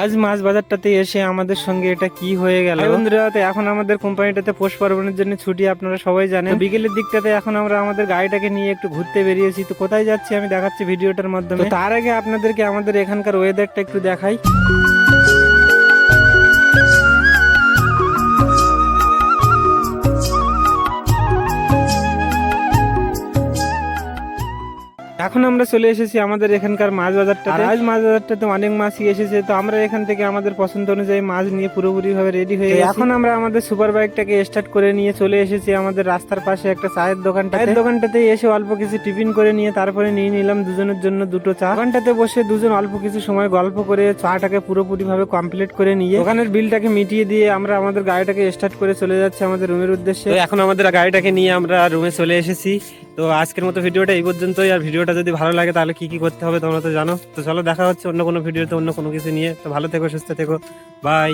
আজ মাছ বাজারটাতে এসে আমাদের সঙ্গে এটা কি হয়ে গেল? বন্ধুরা তো এখন আমাদের কোম্পানিটাতে পোষ পার্বণের জন্য ছুটি আপনারা সবাই জানেন। বিকেলের দিকটাতে এখন আমরা আমাদের গাড়িটাকে নিয়ে একটু ঘুরতে বেরিয়েছি। তো কোথায় যাচ্ছি আমি দেখাচ্ছি ভিডিওটার মাধ্যমে। তার আগে আপনাদেরকে আমাদের এখানকার ওয়েদারটা একটু দেখাই। এখন আমরা চলে এসেছি আমাদের এখানকার মাছ বাজারটা আজ মাছ বাজারটাতে অনেক মাছই এসেছে তো আমরা এখান থেকে আমাদের পছন্দ অনুযায়ী মাছ নিয়ে পুরোপুরি ভাবে রেডি হয়ে। এখন আমরা আমাদের সুপার বাইকটাকে স্টার্ট করে নিয়ে চলে এসেছি আমাদের রাস্তার পাশে একটা চায়ের দোকান চায়ের দোকানটাতে এসে অল্প কিছু টিফিন করে নিয়ে তারপরে নিয়ে নিলাম দুজনের জন্য দুটো চা। দোকানটাতে বসে দুজন অল্প কিছু সময় গল্প করে চাটাকে পুরোপুরি ভাবে কমপ্লিট করে নিয়ে দোকানের বিলটাকে মিটিয়ে দিয়ে আমরা আমাদের গাড়িটাকে স্টার্ট করে চলে যাচ্ছি আমাদের রুমের উদ্দেশ্যে। এখন আমাদের গাড়িটাকে নিয়ে আমরা রুমে চলে এসেছি। তো আজকের মতো ভিডিওটা এই পর্যন্তই। আর ভিডিওটা যদি ভালো লাগে, তাহলে কি কি করতে হবে তোমরা তো জানো। তো চলো দেখা হচ্ছে অন্য কোনো ভিডিওতে অন্য কোনো কিছু নিয়ে। তো ভালো থেকো, সুস্থ থেকো। বাই